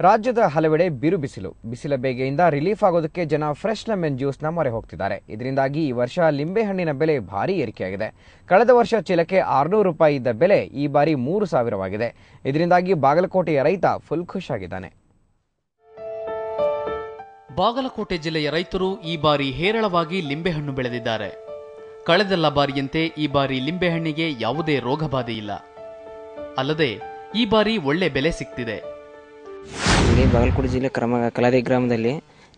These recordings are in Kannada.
ರಾಜ್ಯದ ಹಲವೆಡೆ ಬಿರು ಬಿಸಿಲು. ಬಿಸಿಲ ಬೇಗೆಯಿಂದ ರಿಲೀಫ್ ಆಗೋದಕ್ಕೆ ಜನ ಫ್ರೆಶ್ ಲೆಮನ್ ಜ್ಯೂಸ್ನ ಮೊರೆ ಹೋಗ್ತಿದ್ದಾರೆ. ಇದರಿಂದಾಗಿ ಈ ವರ್ಷ ಲಿಂಬೆಹಣ್ಣಿನ ಬೆಲೆ ಭಾರಿ ಏರಿಕೆಯಾಗಿದೆ. ಕಳೆದ ವರ್ಷ ಚೀಲಕ್ಕೆ ಆರುನೂರು ರೂಪಾಯಿ ಇದ್ದ ಬೆಲೆ ಈ ಬಾರಿ ಮೂರು ಸಾವಿರವಾಗಿದೆ. ಇದರಿಂದಾಗಿ ಬಾಗಲಕೋಟೆಯ ರೈತ ಫುಲ್ ಖುಷಾಗಿದ್ದಾನೆ ಬಾಗಲಕೋಟೆ ಜಿಲ್ಲೆಯ ರೈತರು ಈ ಬಾರಿ ಹೇರಳವಾಗಿ ಲಿಂಬೆಹಣ್ಣು ಬೆಳೆದಿದ್ದಾರೆ. ಕಳೆದೆಲ್ಲ ಬಾರಿಯಂತೆ ಈ ಬಾರಿ ಲಿಂಬೆಹಣ್ಣಿಗೆ ಯಾವುದೇ ರೋಗಬಾಧೆ ಇಲ್ಲ. ಅಲ್ಲದೆ ಈ ಬಾರಿ ಒಳ್ಳೆ ಬೆಲೆ ಸಿಗ್ತಿದೆ ಇಲ್ಲಿ ಬಾಗಲಕೋಟೆ ಜಿಲ್ಲೆ ಕ್ರಮ, ಕಲಾದಿ ಗ್ರಾಮದಲ್ಲಿ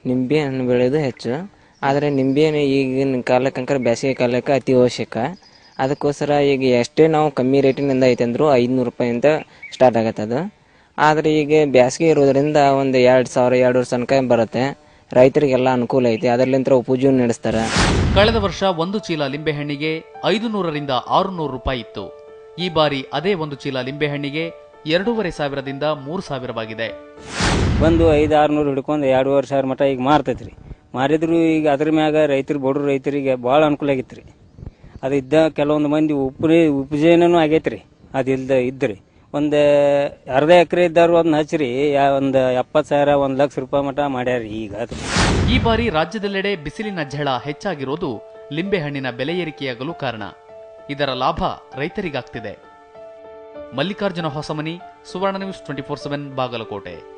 ನಿಂಬೆ ಹಣ್ಣು ಬೆಳೆಯೋದು ಹೆಚ್ಚು. ಆದರೆ ನಿಂಬೆ ಹಣ್ಣು ಈಗಿನ ಕಾಲಕ್ಕಂಕರ ಬೇಸಿಗೆ ಕಾಲಕ್ಕೆ ಅತಿ ಅವಶ್ಯಕ. ಅದಕ್ಕೋಸ್ಕರ ಈಗ ಎಷ್ಟೇ ನಾವು ಕಮ್ಮಿ ರೇಟಿನಿಂದ ಐತೆ ಅಂದರೂ ಐದುನೂರು ರೂಪಾಯಿಂದ ಸ್ಟಾರ್ಟ್ ಆಗತ್ತೆ ಅದು. ಆದರೆ ಈಗ ಬೇಸಿಗೆ ಇರೋದರಿಂದ ಒಂದು ಎರಡು ಸಾವಿರ ಎರಡು ವರ್ಷ ತನಕ ಬರುತ್ತೆ. ರೈತರಿಗೆಲ್ಲ ಅನುಕೂಲ ಐತಿ. ಅದರಲ್ಲಿಂತ ಉಪಜೀವನ ನಡೆಸ್ತಾರೆ. ಕಳೆದ ವರ್ಷ ಒಂದು ಚೀಲ ಲಿಂಬೆಹಣ್ಣಿಗೆ ಐದು ನೂರರಿಂದ ಆರು ನೂರು ರೂಪಾಯಿ ಇತ್ತು. ಈ ಬಾರಿ ಅದೇ ಒಂದು ಚೀಲ ಲಿಂಬೆಹಣ್ಣಿಗೆ ಎರಡೂವರೆ ಸಾವಿರದಿಂದ ಮೂರು ಸಾವಿರವಾಗಿದೆ. ಬಂದು ಐದು ಆರುನೂರು ಹಿಡ್ಕೊಂಡು ಎರಡೂವರೆ ಸಾವಿರ ಮಟ್ಟ ಈಗ ಮಾರ್ತೈತ್ರಿ. ಮಾರಿದ್ರು ಈಗ ಅದ್ರ ಮ್ಯಾಗ ರೈತರು ಬಡ ರೈತರಿಗೆ ಭಾಳ ಅನುಕೂಲ ಆಗೈತೆ ರೀ ಅದು ಇದ್ದ ಕೆಲವೊಂದು ಮಂದಿ ಉಪ್ರಿ ಉಪಜೀವನೂ ಆಗೈತೆ ರೀ ಅದು ಇಲ್ದ ಇದ್ರಿ. ಒಂದು ಅರ್ಧ ಎಕರೆ ಇದ್ದವ್ರು ಅದನ್ನ ಹಚ್ಚಿರಿ. ಒಂದು ಎಪ್ಪತ್ತು ಸಾವಿರ ಒಂದು ಲಕ್ಷ ರೂಪಾಯಿ ಮಟ್ಟ ಮಾಡ್ಯಾರ ಈಗ ಅದು. ಈ ಬಾರಿ ರಾಜ್ಯದೆಲ್ಲೆಡೆ ಬಿಸಿಲಿನ ಝಳ ಹೆಚ್ಚಾಗಿರೋದು ಲಿಂಬೆಹಣ್ಣಿನ ಬೆಲೆ ಏರಿಕೆಯಾಗಲು ಕಾರಣ. ಇದರ ಲಾಭ ರೈತರಿಗಾಗ್ತಿದೆ. Mallikarjuna Hosamani Suvarna news twenty four seven Bagalkote.